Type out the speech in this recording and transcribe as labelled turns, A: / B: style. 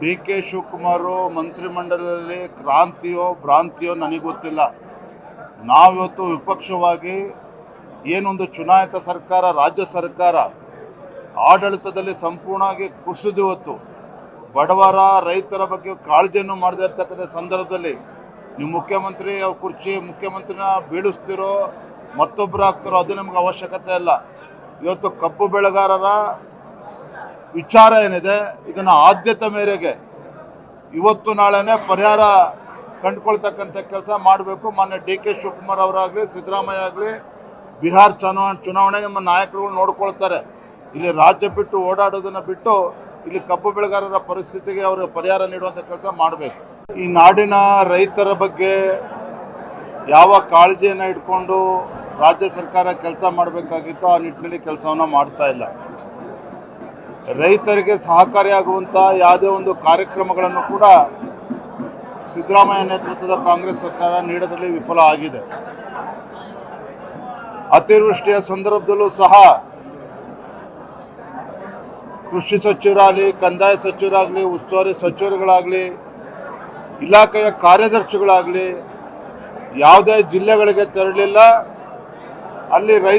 A: D K Shivakumar ಮಂತ್ರಿಮಂಡಲದಲ್ಲಿ ಕ್ರಾಂತಿಯೋ ಭ್ರಾಂತಿಯೋ ನನಗೆ ಗೊತ್ತಿಲ್ಲ. ನಾವಿವತ್ತು ವಿಪಕ್ಷವಾಗಿ ಏನೊಂದು ಚುನಾಯಿತ ಸರ್ಕಾರ, ರಾಜ್ಯ ಸರ್ಕಾರ ಆಡಳಿತದಲ್ಲಿ ಸಂಪೂರ್ಣವಾಗಿ ಕುಸಿದಿವತ್ತು ಬಡವರ, ರೈತರ ಬಗ್ಗೆ ಕಾಳಜಿಯನ್ನು ಮಾಡದೇ ಇರ್ತಕ್ಕಂಥ ಸಂದರ್ಭದಲ್ಲಿ ನಿಮ್ಮ ಮುಖ್ಯಮಂತ್ರಿ, ಅವ್ರ ಕುರ್ಚಿ ಮುಖ್ಯಮಂತ್ರಿನ ಬೀಳಿಸ್ತಿರೋ ಮತ್ತೊಬ್ಬರು ಆಗ್ತಿರೋ ಅದು ನಮ್ಗೆ ಅವಶ್ಯಕತೆ ಇಲ್ಲ. ಇವತ್ತು ಕಬ್ಬು ಬೆಳೆಗಾರರ ವಿಚಾರ ಏನಿದೆ, ಇದನ್ನು ಆದ್ಯತೆ ಮೇರೆಗೆ ಇವತ್ತು ನಾಳೆನೇ ಪರಿಹಾರ ಕಂಡುಕೊಳ್ತಕ್ಕಂಥ ಕೆಲಸ ಮಾಡಬೇಕು. ಮಾನ್ಯ ಡಿ ಕೆ ಶಿವಕುಮಾರ್ ಅವರಾಗಲಿ, ಸಿದ್ದರಾಮಯ್ಯ ಆಗಲಿ, ಬಿಹಾರ್ ಚುನಾವ, ಚುನಾವಣೆ ನಮ್ಮ ನಾಯಕರುಗಳು ನೋಡ್ಕೊಳ್ತಾರೆ. ಇಲ್ಲಿ ರಾಜ್ಯ ಬಿಟ್ಟು ಓಡಾಡೋದನ್ನು ಬಿಟ್ಟು ಇಲ್ಲಿ ಕಬ್ಬು ಬೆಳೆಗಾರರ ಪರಿಸ್ಥಿತಿಗೆ ಅವರು ಪರಿಹಾರ ನೀಡುವಂಥ ಕೆಲಸ ಮಾಡಬೇಕು. ಈ ನಾಡಿನ ರೈತರ ಬಗ್ಗೆ ಯಾವ ಕಾಳಜಿಯನ್ನು ಇಟ್ಕೊಂಡು ರಾಜ್ಯ ಸರ್ಕಾರ ಕೆಲಸ ಮಾಡಬೇಕಾಗಿತ್ತು ಆ ನಿಟ್ಟಿನಲ್ಲಿ ಕೆಲಸವನ್ನು ಮಾಡ್ತಾ ಇಲ್ಲ. ರೈತರಿಗೆ ಸಹಕಾರಿಯಾಗುವಂತಹ ಯಾವುದೇ ಒಂದು ಕಾರ್ಯಕ್ರಮಗಳನ್ನು ಕೂಡ ಸಿದ್ದರಾಮಯ್ಯ ನೇತೃತ್ವದ ಕಾಂಗ್ರೆಸ್ ಸರ್ಕಾರ ನೀಡೋದ್ರಲ್ಲಿ ವಿಫಲ ಆಗಿದೆ. ಅತಿವೃಷ್ಟಿಯ ಸಂದರ್ಭದಲ್ಲೂ ಸಹ ಕೃಷಿ ಸಚಿವರಾಗಲಿ, ಕಂದಾಯ ಸಚಿವರಾಗಲಿ, ಉಸ್ತುವಾರಿ ಸಚಿವರುಗಳಾಗಲಿ, ಇಲಾಖೆಯ ಕಾರ್ಯದರ್ಶಿಗಳಾಗಲಿ ಯಾವುದೇ ಜಿಲ್ಲೆಗಳಿಗೆ ತೆರಳಿಲ್ಲ. ಅಲ್ಲಿ ರೈತ